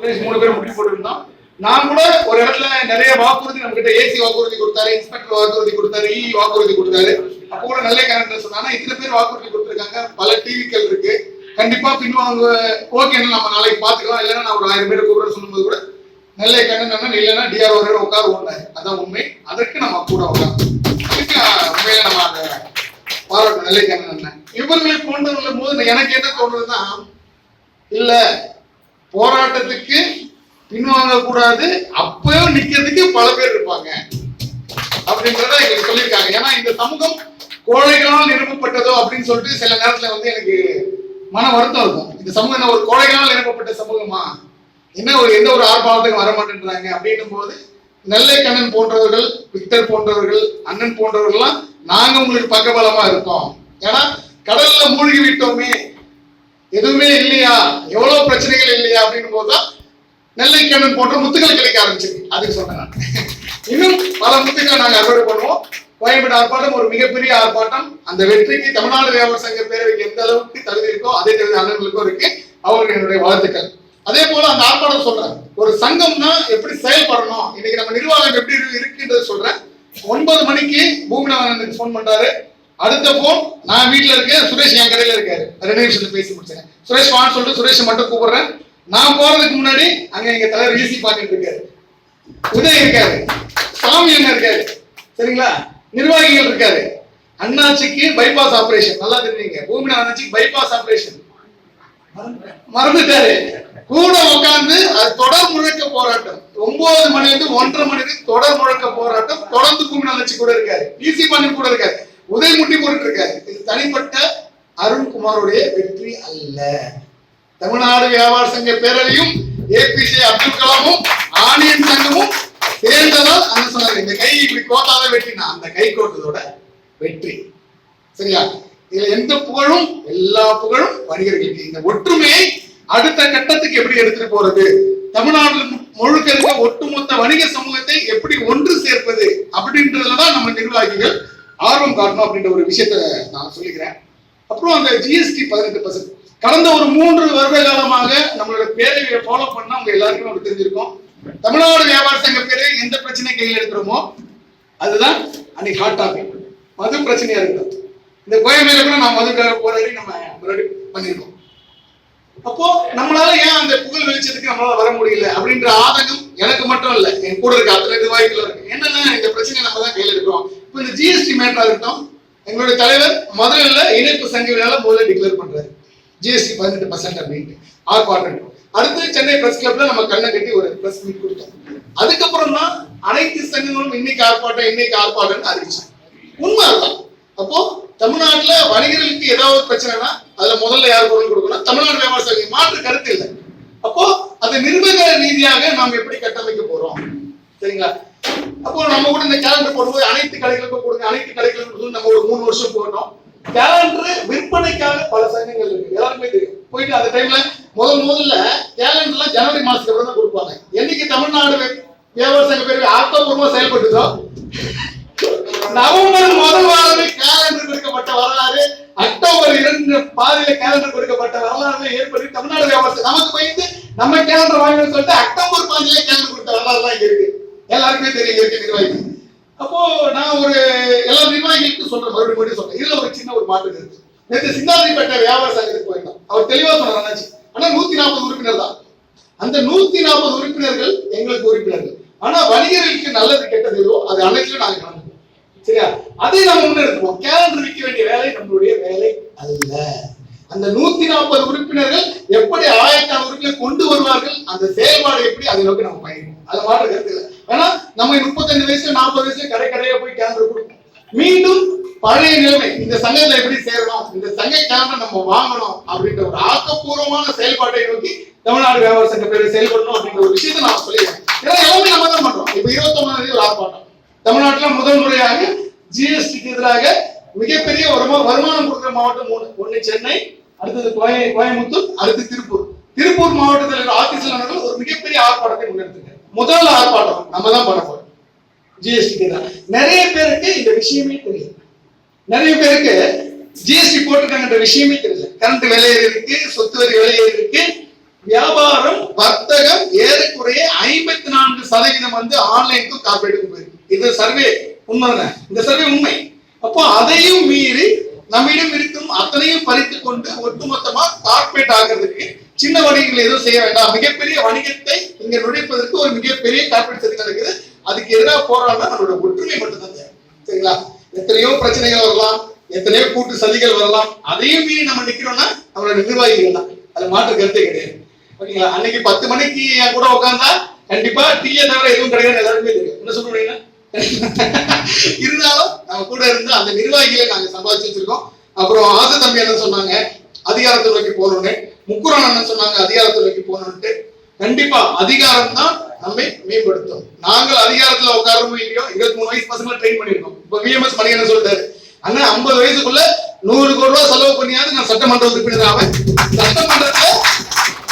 மூணு பேர் முடிவு போட்டிருந்தோம். நான் கூட ஒரு இடத்துல நிறைய வாக்குறுதி நம்ம கிட்ட ஏசி வாக்குறுதி கொடுத்தாரு இன்ஸ்பெக்டர் வாக்குறுதி கொடுத்தாரு இ வாக்குறுதி கொடுத்தாரு. அப்போ கூட நல்ல கரண்ட் சொன்னாங்க. இத்தனை பேர் வாக்குறுதி கொடுத்திருக்காங்க. பல டிவிக்கள் இருக்கு. கண்டிப்பா பின்வாங்க ஓகே நம்ம நாளைக்கு பாத்துக்கலாம் இல்லைன்னா நான் ஒரு ஆயிரம் பேர் கூப்பிடுறேன் சொல்லும்போது கூட நெல்லை கண்ணன் இல்லைன்னா டிஆர் ஒரு உட்கார் ஒண்ணாரு அதான் உண்மை. அதற்கு நம்ம கூட உட்காந்து அதுக்கு உண்மையில நம்ம அதை பாராட்டு நெல்லை கண்ணன் அண்ணன் இவர்களை கொண்டு வரும் போது எனக்கு என்ன தோணுதுன்னா இல்ல போராட்டத்துக்கு பின்வாங்க கூடாது. அப்பயும் நிக்கிறதுக்கு பல பேர் இருப்பாங்க. அப்படின்றத எங்களுக்கு சொல்லியிருக்காங்க. ஏன்னா இந்த சமூகம் கோழைகளால் நிரப்பப்பட்டதோ அப்படின்னு சொல்லிட்டு சில நேரத்துல வந்து எனக்கு மன வருத்தம் இருக்கும். இந்த சமூகம் என்ன ஒரு கோழைகளால் நிரப்பப்பட்ட சமூகமா? என்ன ஒரு எந்த ஒரு ஆர்ப்பாட்டத்துக்கும் வர மாட்டேன்றாங்க அப்படின்னும் போது நெல்லை கண்ணன் போன்றவர்கள் விக்டர் போன்றவர்கள் அண்ணன் போன்றவர்கள்லாம் நாங்க உங்களுக்கு பக்கபலமா இருக்கோம். ஏன்னா கடல்ல மூழ்கி விட்டோமே. எதுவுமே இல்லையா? எவ்வளவு பிரச்சனைகள் இல்லையா அப்படின்னு போதுதான் நெல்லை கண்ணன் போன்ற முத்துக்கள் கிடைக்க ஆரம்பிச்சிருக்கு. அதுக்கு சொன்னேன் நான். இன்னும் பல முத்துக்களை நாங்கள் அறுவடை பண்ணுவோம். கோயம்பேடு ஆர்ப்பாட்டம் ஒரு மிகப்பெரிய ஆர்ப்பாட்டம். அந்த வெற்றிக்கு தமிழ்நாடு வியாபார சங்க பேரவைக்கு எந்த அளவுக்கு தகுதி இருக்கோ அதே தகுதி அண்ணன்களுக்கும் இருக்கு. அவர்கள் என்னுடைய வாழ்த்துக்கள். அதே போல அந்த ஆர்ப்பாட்டம் சொல்றேன். ஒரு சங்கம்னா எப்படி செயல்படணும்? இன்னைக்கு நம்ம நிர்வாகம் எப்படி இருக்குன்றது சொல்றேன். ஒன்பது மணிக்கு பூமிநாதன் ஃபோன் பண்றாரு. அடுத்த போன் நான் வீட்டில் இருக்கேன் சுரேஷ் என் கடையில இருக்காரு. ரெண்டு நிமிஷத்துல பேசி முடிச்சேன் சுரேஷ் வான்னு சொல்லிட்டு சுரேஷ் மட்டும் கூப்பிடுறேன். நான் போறதுக்கு முன்னாடி அங்க எங்க தலைவர் ஈசி பாக்கிட்டு இருக்காரு. உதய் இருக்காரு. சாமி என்ன இருக்காரு. சரிங்களா? நிர்வாகிகள் இருக்காரு. அண்ணாச்சிக்கு பைபாஸ் ஆபரேஷன் நல்லா தெரியுங்க. பூமிநாதன் அண்ணாச்சிக்கு பைபாஸ் ஆபரேஷன் மறந்துட்டாரு. கூட உட்கார்ந்து அது தொடர் முழக்க போராட்டம். ஒன்பது மணி இருந்து ஒன்றரை மணி வரைக்கும் தொடர் முழக்க போராட்டம். தொடர்ந்து பூமிநாதன் அண்ணாச்சி கூட இருக்காரு. ஈசி பண்ணி கூட இருக்காரு. உதய் முட்டி போட்டு இருக்காரு இது தனிப்பட்ட அருண்குமாருடைய வெற்றி அல்ல. தமிழ்நாடு வியாபார சங்க பேரவையும் ஏபிஜே அப்துல் கலாமும் ஆணியன் சங்கமும் சேர்ந்ததால் அந்த சொன்னாங்க இந்த கை இப்படி கோட்டாத வெற்றினா அந்த கை கோட்டதோட வெற்றி. சரியா? இதுல எந்த புகழும் எல்லா புகழும் வணிகர்களுக்கு இந்த ஒற்றுமையை அடுத்த கட்டத்துக்கு எப்படி எடுத்துட்டு போறது? தமிழ்நாடு முழுக்க இருக்க ஒட்டுமொத்த வணிக சமூகத்தை எப்படி ஒன்று சேர்ப்பது? அப்படின்றதுலதான் நம்ம நிர்வாகி காட்டணும் அப்படின்ற ஒரு விஷயத்த நான் சொல்லிக்கிறேன். அப்புறம் அந்த ஜிஎஸ்டி பதினெட்டு பர்சன்ட் கடந்த ஒரு மூன்று வருட காலமாக நம்மளோட பேரவையை ஃபாலோ பண்ணா உங்க எல்லாருக்குமே நமக்கு தெரிஞ்சிருக்கும். தமிழ்நாடு வியாபார சங்க பேரை எந்த பிரச்சனை கையில் எடுக்கிறோமோ அதுதான் அன்னைக்கு ஹாட் டாபிக் மது பிரச்சனையா இருக்கிறது இந்த கோயம்பேல கூட நான் மதுக்காக போராடி நம்ம முன்னாடி பண்ணிருக்கோம் அப்போ நம்மளால ஏன் அந்த புகழ் வெளிச்சத்துக்கு நம்மளால வர முடியல அப்படின்ற ஆதங்கம் எனக்கு மட்டும் இல்ல. என் கூட இருக்க அத்தனை நிர்வாகிகள் இருக்கு. என்னன்னா இந்த பிரச்சனை நம்ம தான் கையில் எடுக்கிறோம்? இப்போ இந்த ஜிஎஸ்டி மேட்டரா இருக்கட்டும் எங்களுடைய தலைவர் முதலில் இணைப்பு சங்கங்களால முதல்ல டிக்ளேர் பண்றாரு. ஜிஎஸ்டி பதினெட்டு பர்சன்ட் அப்படின்ட்டு ஆர்ப்பாட்டம் அடுத்து சென்னை பிரஸ் கிளப்ல நம்ம கண்ணை கட்டி ஒரு பிரஸ் மீட் கொடுத்தோம். அதுக்கப்புறம் தான் அனைத்து சங்கங்களும் இன்னைக்கு ஆர்ப்பாட்டம் இன்னைக்கு ஆர்ப்பாட்டம்னு அறிவிச்சாங்க உண்மை அதுதான் அப்போ தமிழ்நாட்டுல வணிகர்களுக்கு ஏதாவது ஒரு பிரச்சனைனா அதுல முதல்ல யார் குரல் கொடுக்கணும்? தமிழ்நாடு வியாபார சங்கம் மாற்று கருத்து இல்லை. அப்போ அது நிர்வாக ரீதியாக நாம் எப்படி கட்டமைக்க போறோம்? சரிங்களா? அப்போ நம்ம கூட இந்த கேலண்டர் போடும்போது அனைத்து கடைகளுக்கும் கொடுங்க அனைத்து கடைகளுக்கும் நம்ம ஒரு மூணு வருஷம் போட்டோம். கேலண்டர் விற்பனைக்காக பல சங்கங்கள் இருக்கு. எல்லாருமே தெரியும். போயிட்டு அந்த டைம்ல முதல் முதல்ல கேலண்டர்லாம் ஜனவரி மாசத்துக்கு அப்புறம் தான் கொடுப்பாங்க. என்னைக்கு தமிழ்நாடு வே- வியாபார சங்க பேரவை ஆக்கப்பூர்வமா செயல்பட்டுதோ? நவம்பர் முதல் வாரமே கேலண்டர் கொடுக்கப்பட்ட வரலாறு. அக்டோபர் இரண்டு பாதியில கேலண்டர் கொடுக்கப்பட்ட வரலாறு ஏற்பட்டு தமிழ்நாடு வியாபாரத்தை நமக்கு பயந்து நம்ம கேலண்டர் வாங்கணும்னு சொல்லிட்டு அக்டோபர் பாதியில கேலண்டர் கொடுத்த வரலாறு தான் இருக்கு. எல்லாருக்குமே தெரியும் இருக்கு நிர்வாகி அப்போ நான் ஒரு எல்லா நிர்வாகிகளுக்கும் சொல்றேன் மறுபடியும் மறுபடியும் சொல்றேன். இதுல ஒரு சின்ன ஒரு மாற்றம் இருக்கு. நேற்று சிந்தாதிரிப்பேட்டை வியாபார சங்கத்துக்கு போயிருந்தோம். அவர் தெளிவா சொன்னார் அண்ணாச்சி. ஆனா நூத்தி நாற்பது உறுப்பினர் தான். அந்த நூத்தி நாற்பது உறுப்பினர்கள் எங்களுக்கு உறுப்பினர்கள். ஆனா வணிகர்களுக்கு நல்லது கெட்டது எதுவோ அது அனைத்திலும் நாங்க கலந்துப்போம் சரியா? அதை நம்ம முன்னெடுப்போம் கேலண்டர் விற்க வேண்டிய வேலை நம்மளுடைய வேலை அல்ல. அந்த நூத்தி நாற்பது உறுப்பினர்கள் எப்படி ஆயிரத்தி உறுப்பினர் கொண்டு வருவார்கள் அந்த செயல்பாடு எப்படி அதை நோக்கி நம்ம பயணிப்போம். அது பாட்டு கருத்து ஏன்னா நம்ம முப்பத்தஞ்சு வயசுல நாற்பது வயசுல கடை கடையா போய் கேலண்டர் கொடுப்போம் மீண்டும் பழைய நிலைமை இந்த சங்கத்துல எப்படி சேரணும் இந்த சங்க கேலண்டர் நம்ம வாங்கணும் அப்படின்ற ஒரு ஆக்கப்பூர்வமான செயல்பாட்டை நோக்கி தமிழ்நாடு வியாபார சங்க பேரை செயல்படணும் அப்படின்ற ஒரு விஷயத்தை நான் சொல்லிடுறேன். ஏன்னா எல்லாமே நம்ம தான் பண்றோம். இப்ப இருபத்தி ஒன்பதாம் தேதி ஒரு ஆர்ப்பாட்டம். தமிழ்நாட்டுல முதல் முறையாக ஜிஎஸ்டிக்கு எதிராக மிகப்பெரிய வருமா வருமானம் கொடுக்குற மாவட்டம் மூணு ஒண்ணு சென்னை அடுத்தது கோய கோயம்புத்தூர் அடுத்து திருப்பூர். திருப்பூர் மாவட்டத்தில் ஆபீஸ்ல நடந்த ஒரு மிகப்பெரிய ஆர்ப்பாட்டத்தை முன்னெடுத்து முதல் ஆர்ப்பாட்டம் நம்ம தான் பண்ண போறோம். ஜிஎஸ்டிக்கு நிறைய பேருக்கு இந்த விஷயமே தெரியல நிறைய பேருக்கு ஜிஎஸ்டி போட்டுருக்காங்கன்ற விஷயமே தெரியல கரண்ட் விலை இருக்கு சொத்து வரி விலை இருக்கு வியாபாரம் வர்த்தகம் சதவீதம் வந்து ஆன்லைனுக்கும் கார்பரேட்டுக்கும் போயிருக்கு. இது சர்வே உண்மைதானே? இந்த சர்வே உண்மை. அப்போ அதையும் மீறி நம்மிடம் இருக்கும் அத்தனையும் பறித்து கொண்டு ஒட்டுமொத்தமா கார்பரேட் ஆகிறதுக்கு சின்ன வணிகங்கள் எதுவும் செய்ய வேண்டாம். மிகப்பெரிய வணிகத்தை இங்க நுழைப்பதற்கு ஒரு மிகப்பெரிய கார்பரேட் சதிகள் இருக்குது. அதுக்கு எதிராக போராடினா நம்மளோட ஒற்றுமை மட்டும்தான் தேவை. சரிங்களா? எத்தனையோ பிரச்சனைகள் வரலாம். எத்தனையோ கூட்டு சதிகள் வரலாம். அதையும் மீறி நம்ம நிக்கிறோம்னா நம்மளோட நிர்வாகிகள் தான். அது மாற்று கருத்தே கிடையாது. ஓகேங்களா? அன்னைக்கு பத்து மணிக்கு என் கூட உட்காந்தா கண்டிப்பா டீயை தவிர எதுவும் கிடையாது எல்லாருமே தெரியும். என்ன சொல்றீங்க இருந்தாலும் நம்ம கூட இருந்து அந்த நிர்வாகிகளை நாங்க சம்பாதிச்சு வச்சிருக்கோம். அப்புறம் ஆசை தம்பி என்ன சொன்னாங்க? அதிகாரத்தை நோக்கி முக்குரன் அண்ணன் சொன்னாங்க அதிகாரத்தை போகணும்ட்டு. கண்டிப்பா அதிகாரம் தான் நம்மை மேம்படுத்தும். நாங்கள் அதிகாரத்துல உட்காரமோ இல்லையோ இருபத்தி மூணு வயசு பசங்களை ட்ரெயின் பண்ணிருக்கோம் இப்ப விஎம்எஸ் மணிகண்டன் சொல்லிட்டாரு அண்ணன் ஐம்பது வயசுக்குள்ள நூறு கோடி ரூபாய் செலவு பண்ணியாவது நான் சட்டமன்ற உறுப்பினர் ஆவேன். சட்டமன்றத்துல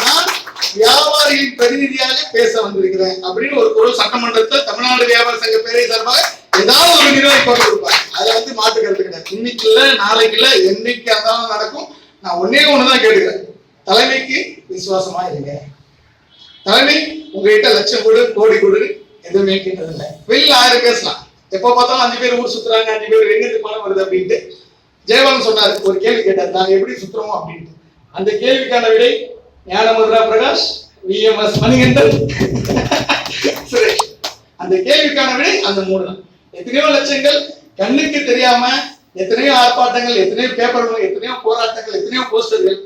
நான் வியாபாரிகளின் பிரதிநிதியாக பேச வந்திருக்கிறேன் அப்படின்னு ஒரு குரல் சட்டமன்றத்துல தமிழ்நாடு வியாபார சங்க பேரை சார்பாக ஏதாவது ஒரு நிர்வாகி கொண்டு கொடுப்பாங்க அதுல வந்து மாற்று கருத்து கிடையாது. இன்னைக்கு இல்ல நாளைக்கு இல்ல என்னைக்கு இருந்தாலும் நடக்கும் நான் ஒன்னே ஒண்ணுதான் கேட்டுக்கிறேன். தலைமைக்கு விசுவாசமா இருங்க. தலைமை உங்ககிட்ட லட்சம் கொடு கோடி கொடு எதுவுமே கேட்டதில்லை. வெளியில் ஆயிரம் பேசலாம் எப்போ பார்த்தாலும் அஞ்சு பேர் ஊர் சுத்துறாங்க அஞ்சு பேர் எங்கிருந்து பணம் வருது அப்படின்ட்டு ஜெயபாலன் சொன்னார் ஒரு கேள்வி கேட்டார் நாங்க எப்படி சுத்துறோம்? அப்படின்ட்டு. அந்த கேள்விக்கான விடை ஞானமுத்ரா பிரகாஷ் விஎம்எஸ் மணிகண்டன். சுரேஷ். அந்த கேள்விக்கான விடை அந்த மூணு தான். எத்தனையோ லட்சங்கள் கண்ணுக்கு தெரியாம எத்தனையோ ஆர்ப்பாட்டங்கள் எத்தனையோ பேப்பர்கள் எத்தனையோ போராட்டங்கள் எத்தனையோ போஸ்டர்கள்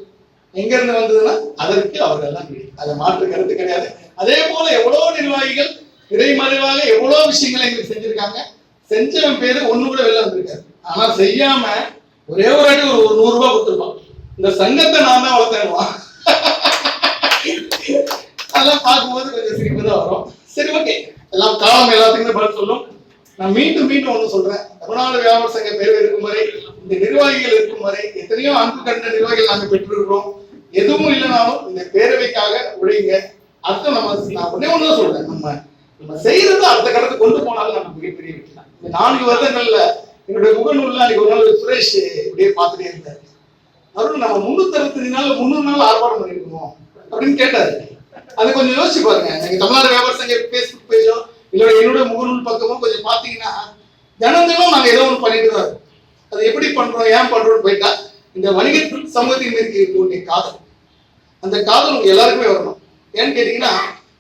எங்க இருந்து வந்ததுன்னா அதற்கு அவர்கள் எல்லாம் அதை மாற்று கருத்து கிடையாது. அதே போல எவ்வளவு நிர்வாகிகள் இடைமறைவாக எவ்வளவு விஷயங்களை எங்களுக்கு செஞ்சிருக்காங்க. செஞ்சவன் பேரு ஒண்ணு கூட வெளில வந்திருக்காரு. ஆனா செய்யாம ஒரே ஒரு அடி ஒரு நூறு ரூபாய் கொடுத்துருப்பான். இந்த சங்கத்தை நான் தான் வளர்த்தேன் அதெல்லாம் பார்க்கும்போது கொஞ்சம் சிரிப்பு தான் வரும். சரி ஓகே. எல்லாம் காலம் எல்லாத்துக்குமே பதில் சொல்லும். நான் மீண்டும் மீண்டும் ஒண்ணு சொல்றேன். தமிழ்நாடு வியாபார சங்க பேர் இருக்கும் வரை இந்த நிர்வாகிகள் இருக்கும் வரை எத்தனையோ அன்பு கண்ட நிர்வாகிகள் நாங்கள் பெற்றிருக்கிறோம். எதுவும் இல்லைனாலும் இந்த பேரவைக்காக உழைங்க. அடுத்த நம்ம நான் ஒன்னே ஒண்ணுதான் சொல்றேன். நம்ம நம்ம செய்யறது அடுத்த கடத்து கொண்டு போனாலும் நம்ம மிகப்பெரிய வெற்றி தான். இந்த நான்கு வருடங்கள்ல என்னுடைய முகநூல்ல அன்னைக்கு ஒரு நாள் சுரேஷ் இப்படியே பார்த்துட்டே இருந்தாரு. அருண் நம்ம முன்னூத்தி அறுபத்தஞ்சு நாள் முந்நூறு நாள் ஆர்ப்பாட்டம் பண்ணிருக்கோம் அப்படின்னு கேட்டாரு. அதை கொஞ்சம் யோசிச்சு பாருங்க. நீங்க தமிழ்நாடு வியாபார சங்க பேஸ்புக் பேஜோ இல்ல என்னோட முகநூல் பக்கமும் கொஞ்சம் பாத்தீங்கன்னா தினம் தினம் நாங்க ஏதோ ஒன்று பண்ணிட்டு தான் அது எப்படி பண்றோம் ஏன் பண்றோம்னு போயிட்டா இந்த வணிக சமூகத்தின் மீது இருக்கக்கூடிய காதல். அந்த காதல் உங்க எல்லாருக்குமே வரணும். ஏன்னு கேட்டீங்கன்னா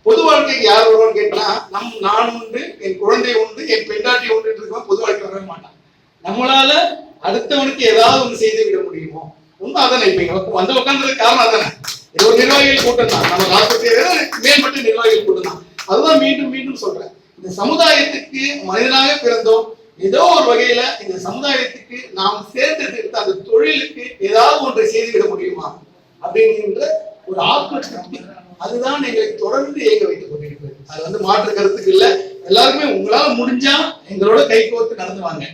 பொது வாழ்க்கைக்கு யார் வருவான்னு கேட்டா நம் நான் உண்டு என் குழந்தை உண்டு என் பெண்டாட்டி உண்டு இருக்கவன் பொது வாழ்க்கை வரவே மாட்டான் நம்மளால அடுத்தவனுக்கு ஏதாவது ஒன்று செய்து விட முடியுமோ? ஒன்றும் அதானே இப்ப இங்க வந்து உட்கார்ந்ததுக்கு காரணம் அதானே. இது ஒரு நிர்வாகிகள் கூட்டம் தான். நம்ம காலத்துக்கு மேம்பட்ட நிர்வாகிகள் கூட்டம் தான். அதுதான் மீண்டும் மீண்டும் சொல்றேன். இந்த சமுதாயத்துக்கு மனிதனாக பிறந்தோம் ஏதோ ஒரு வகையில இந்த சமுதாயத்துக்கு நாம் சேர்ந்தெடுத்த அந்த தொழிலுக்கு ஏதாவது ஒன்றை செய்துவிட முடியுமா? அப்படிங்கிற ஒரு ஆத்ம அதுதான் எங்களை தொடர்ந்து இயங்க வைத்துக் கொண்டிருக்கிறது. அது வந்து மாற்று கருத்துக்கு இல்ல. எல்லாருமே உங்களால முடிஞ்சா எங்களோட கை கோர்த்து நடந்து வாங்க.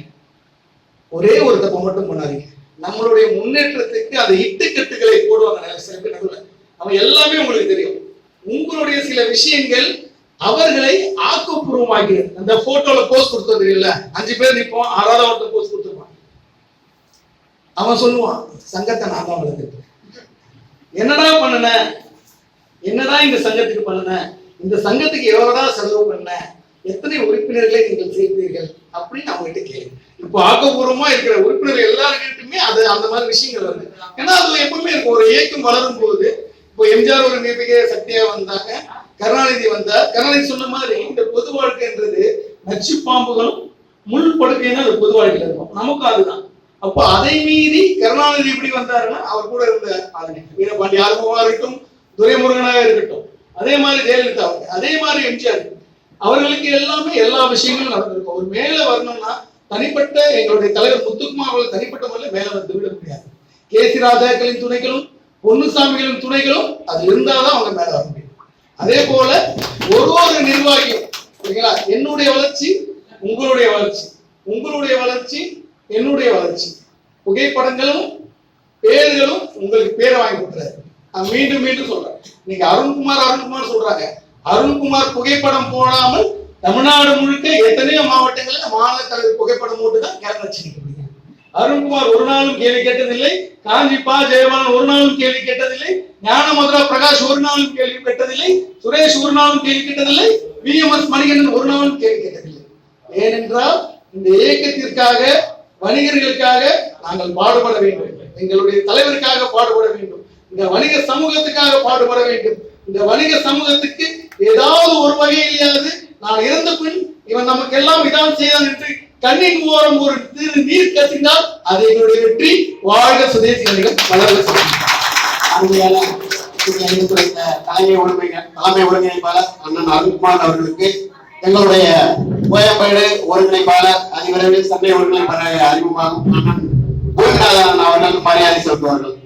ஒரே ஒரு தப்பை மட்டும் பண்ணாதீங்க. நம்மளுடைய முன்னேற்றத்துக்கு அந்த இட்டுக்கட்டுகளை போடுவாங்க சில பேர் நடுவில். அவன் எல்லாமே உங்களுக்கு தெரியும். உங்களுடைய சில விஷயங்கள் அவர்களை ஆக்கப்பூர்வமாக்கிறது அந்த போட்டோல போஸ்ட் கொடுத்தது தெரியல அஞ்சு பேர் நிற்போம் ஆறாவது ஒருத்தர் போஸ்ட் கொடுத்துருப்பான். அவன் சொல்லுவான் சங்கத்தை நான் தான் வளர்த்துருக்கேன் என்னடா பண்ணுன? என்னடா இந்த சங்கத்துக்கு பண்ணன? இந்த சங்கத்துக்கு எவ்வளவுடா செலவு பண்ண? எத்தனை உறுப்பினர்களை நீங்கள் சேர்த்தீர்கள்? அப்படின்னு அவங்ககிட்ட கிட்ட இப்போ ஆக்கப்பூர்வமா இருக்கிற உறுப்பினர்கள் எல்லாருக்கிட்டுமே அது அந்த மாதிரி விஷயங்கள் வருது. ஏன்னா அதுல எப்பவுமே இருக்கும் ஒரு இயக்கம் வளரும் போது இப்போ எம்ஜிஆர் ஒரு மிக சக்தியா வந்தாங்க. கருணாநிதி வந்தார். கருணாநிதி சொன்ன மாதிரி இந்த பொது வாழ்க்கைன்றது நச்சு பாம்புகளும் முள் படுக்கைன்னு அது பொது வாழ்க்கையில இருக்கும். நமக்கும் அதுதான். அப்போ அதை மீறி கருணாநிதி எப்படி வந்தாருன்னா அவர் கூட இருந்த ஆளுங்க. வீரபாண்டி ஆர்வமா இருக்கட்டும் துரைமுருகனாக இருக்கட்டும். அதே மாதிரி ஜெயலலிதா அவங்க. அதே மாதிரி எம்ஜிஆர். அவர்களுக்கு எல்லாமே எல்லா விஷயங்களும் நடந்திருக்கும். ஒரு மேல வரணும்னா தனிப்பட்ட எங்களுடைய தலைவர் முத்துக்குமார் அவர்கள் தனிப்பட்ட முறையில் மேல வந்து விட முடியாது. கே சி ராஜாக்களின் துணைகளும் பொன்னுசாமிகளின் துணைகளும் அது இருந்தாதான் அவங்க மேல வர முடியும். அதே போல ஒரு ஒரு நிர்வாகியும் சரிங்களா என்னுடைய வளர்ச்சி உங்களுடைய வளர்ச்சி. உங்களுடைய வளர்ச்சி என்னுடைய வளர்ச்சி. புகைப்படங்களும் பேர்களும் உங்களுக்கு பேரை வாங்கி கொடுக்குறாரு நான் மீண்டும் மீண்டும் சொல்றேன். நீங்க அருண்குமார் அருண்குமார் சொல்றாங்க. அருண்குமார் புகைப்படம் போடாமல் தமிழ்நாடு முழுக்க எத்தனையோ மாவட்டங்களில் மாநில தலைவர் புகைப்படம் போட்டு தான் கேரளா அருண்குமார் ஒரு நாளும் கேள்வி கேட்டதில்லை. காஞ்சி பா ஒரு நாளும் கேள்வி கேட்டதில்லை. ஞானமதுரா பிரகாஷ் ஒரு நாளும் கேள்வி கேட்டதில்லை. சுரேஷ் ஒரு நாளும் கேள்வி கேட்டதில்லை. வி எம் எஸ் மணிகண்டன் ஒரு நாளும் கேள்வி கேட்டதில்லை. ஏனென்றால் இந்த இயக்கத்திற்காக வணிகர்களுக்காக நாங்கள் பாடுபட வேண்டும். எங்களுடைய தலைவருக்காக பாடுபட வேண்டும். இந்த வணிக சமூகத்துக்காக பாடுபட வேண்டும். இந்த வணிக சமூகத்துக்கு ஏதாவது ஒரு வகையிலாவது நான் இறந்த பின் இவன் நமக்கு எல்லாம் இதான் செய்தான் என்று கண்ணின் ஓரம் ஒரு திரு நீர் கசிந்தால் அது எங்களுடைய வெற்றி. வாழ்க சுதேசி வணிகம் வளர்க சுதேசி. தலைமை ஒருமை தலைமை ஒருங்கிணைப்பாளர் அண்ணன் அருண்குமார் அவர்களுக்கு எங்களுடைய கோயம்பேடு ஒருங்கிணைப்பாளர் அதிவிரைவில் சந்தை ஒருங்கிணைப்பாளர் அறிமுகமாகும் அண்ணன் பூமிநாதன் அவர்கள் மரியாதை செலுத்துவார்கள்.